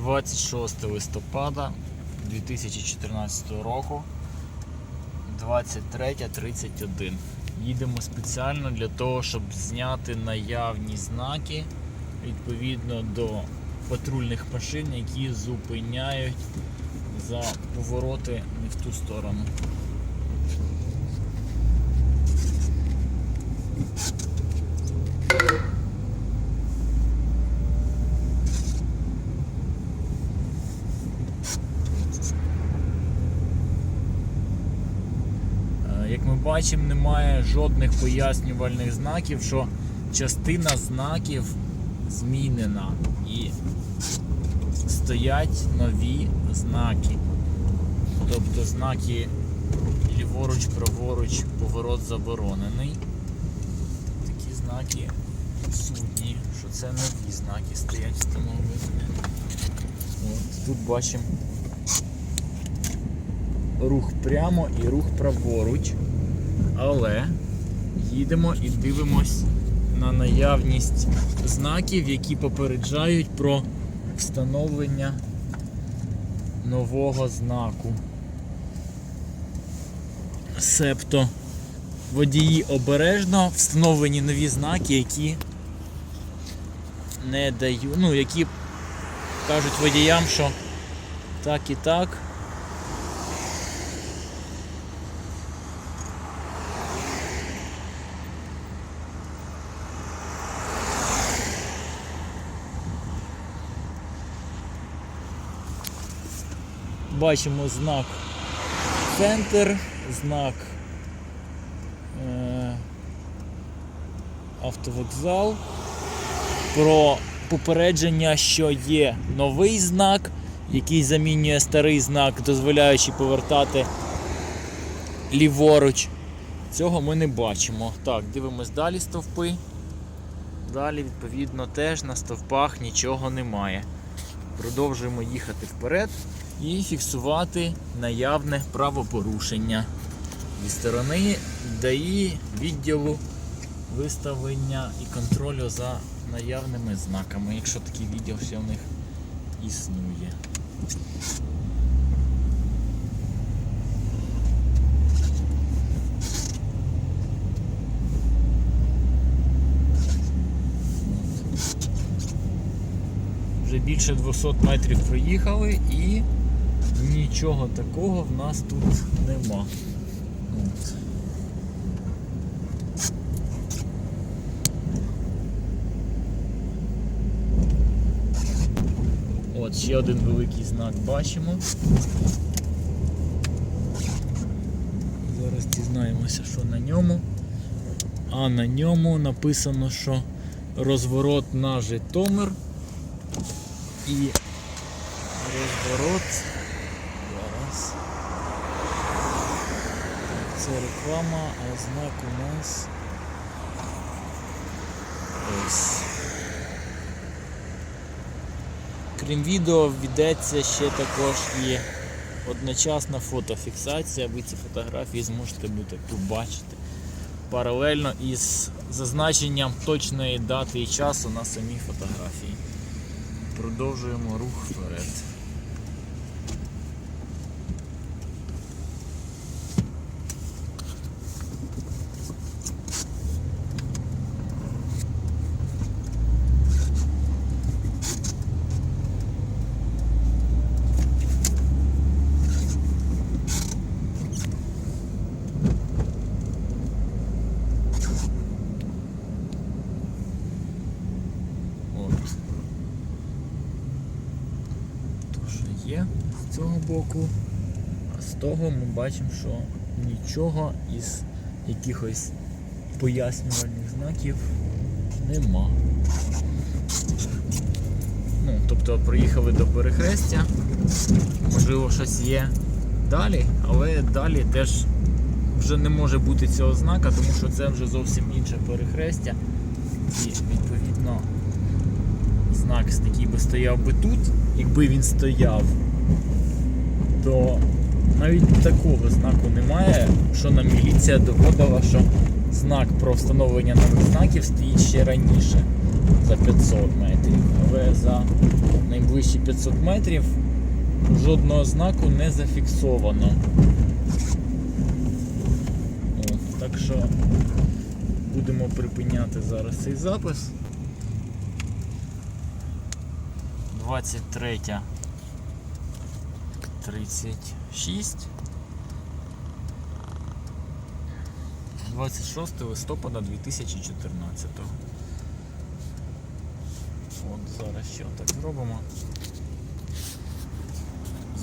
26 листопада 2014 року 23.31. Їдемо спеціально для того, щоб зняти наявні знаки відповідно до патрульних машин, які зупиняють за повороти не в ту сторону. Е, Як ми бачимо, немає жодних пояснювальних знаків, що частина знаків змінена і стоять нові знаки. Тобто знаки ліворуч, праворуч, поворот заборонений. Такі знаки судні, що це нові знаки стоять встановлені. От, тут бачимо рух прямо і рух праворуч. Але їдемо і дивимось на наявність знаків, які попереджають про встановлення нового знаку. Себто водії обережно встановлені нові знаки, які не дають, ну, які кажуть водіям, що так і так. Бачимо знак центр, знак е, автовокзал. Про попередження, що є новий знак, який замінює старий знак, дозволяючи повертати ліворуч. Цього ми не бачимо. Так, дивимось далі стовпи. Далі, відповідно, теж на стовпах нічого немає. Продовжуємо їхати вперед і фіксувати наявне правопорушення зі сторони ДАІ відділу виставлення і контролю за наявними знаками, якщо такий відділ ще в них існує. Вже більше 200 метрів проїхали і нічого такого в нас тут нема. От. От ще один великий знак бачимо. Зараз дізнаємося, що на ньому. А на ньому написано, що розворот на Житомир і розворот. Зараз. Це реклама, а знак у нас. Ось. Крім відео, ведеться ще також і одночасна фотофіксація. Ви ці фотографії зможете бути побачити паралельно із зазначенням точної дати і часу на самій фотографії. Продовжуємо рух вперед. От. То, що є з цього боку, а з того ми бачимо, що нічого із якихось пояснювальних знаків нема. Ну, тобто проїхали до перехрестя, можливо, щось є далі, але далі теж вже не може бути цього знака, тому що це вже зовсім інше перехрестя. І відповідно знак такий би стояв би тут, якби він стояв, то навіть такого знаку немає, що нам міліція доводила, що знак про встановлення нових знаків стоїть ще раніше. за 500 метрів, але за найближчі 500 метрів жодного знаку не зафіксовано. Так що будемо припиняти зараз цей запис. 23 36 26 листопада 2014 От зараз ще так зробимо.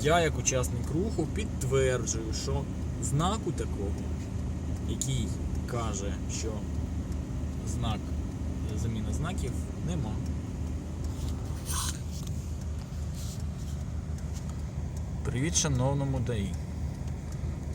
Я, як учасник руху, підтверджую, що знаку такого, який каже, що знак заміна знаків нема. Привіт, шановному ДАІ.